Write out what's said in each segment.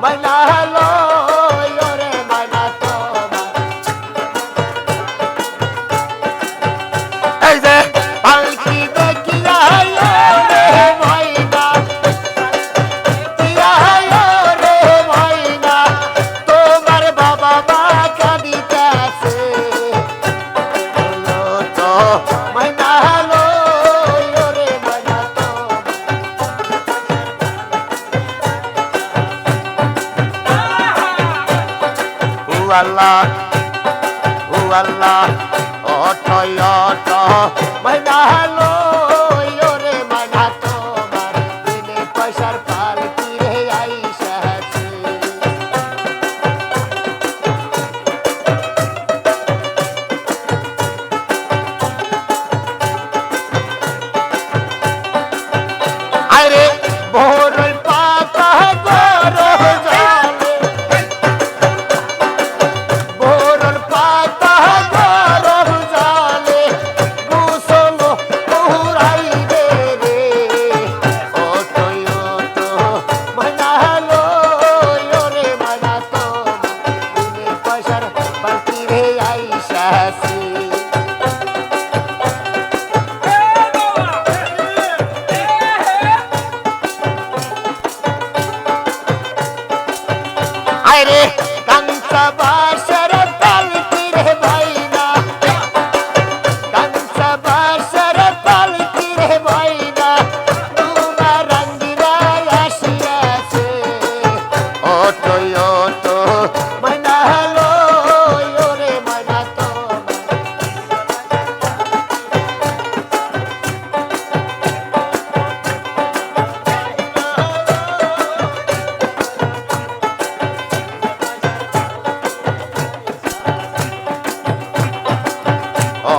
My Bailar আল্লাহ ও আল্লাহ অথয়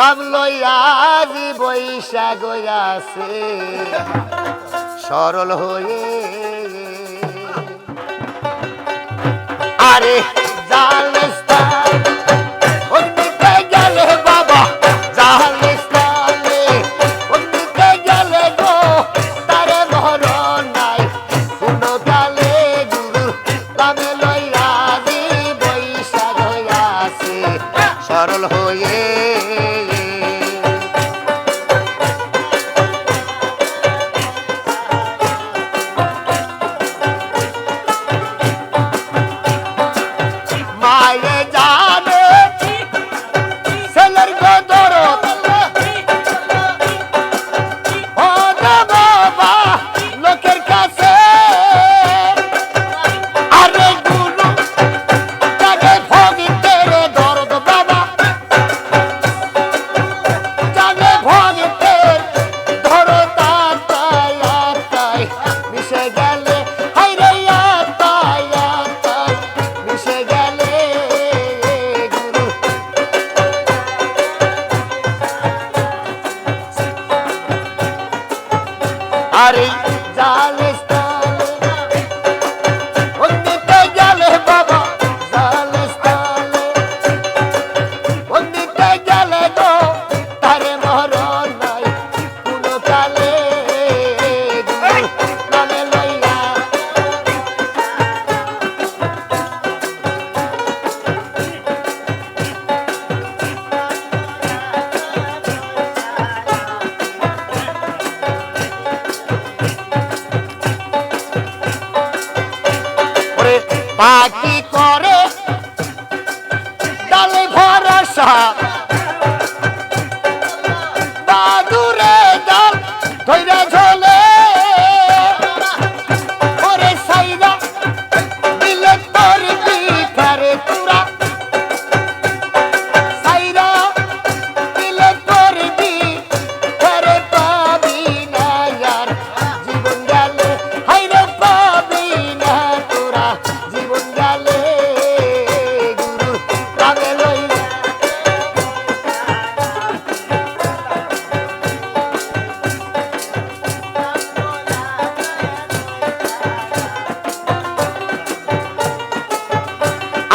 বাবলয়াজি বৈশাখ আছে সরল হয়ে আরে জাল জারে জালে পাখি করে। ডালে ভরসা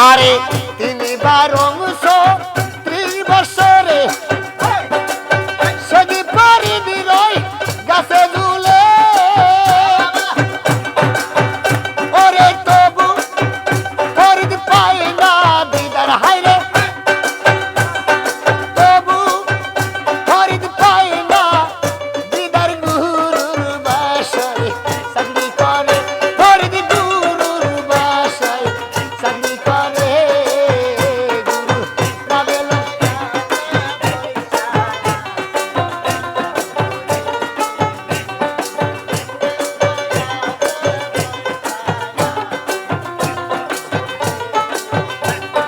আর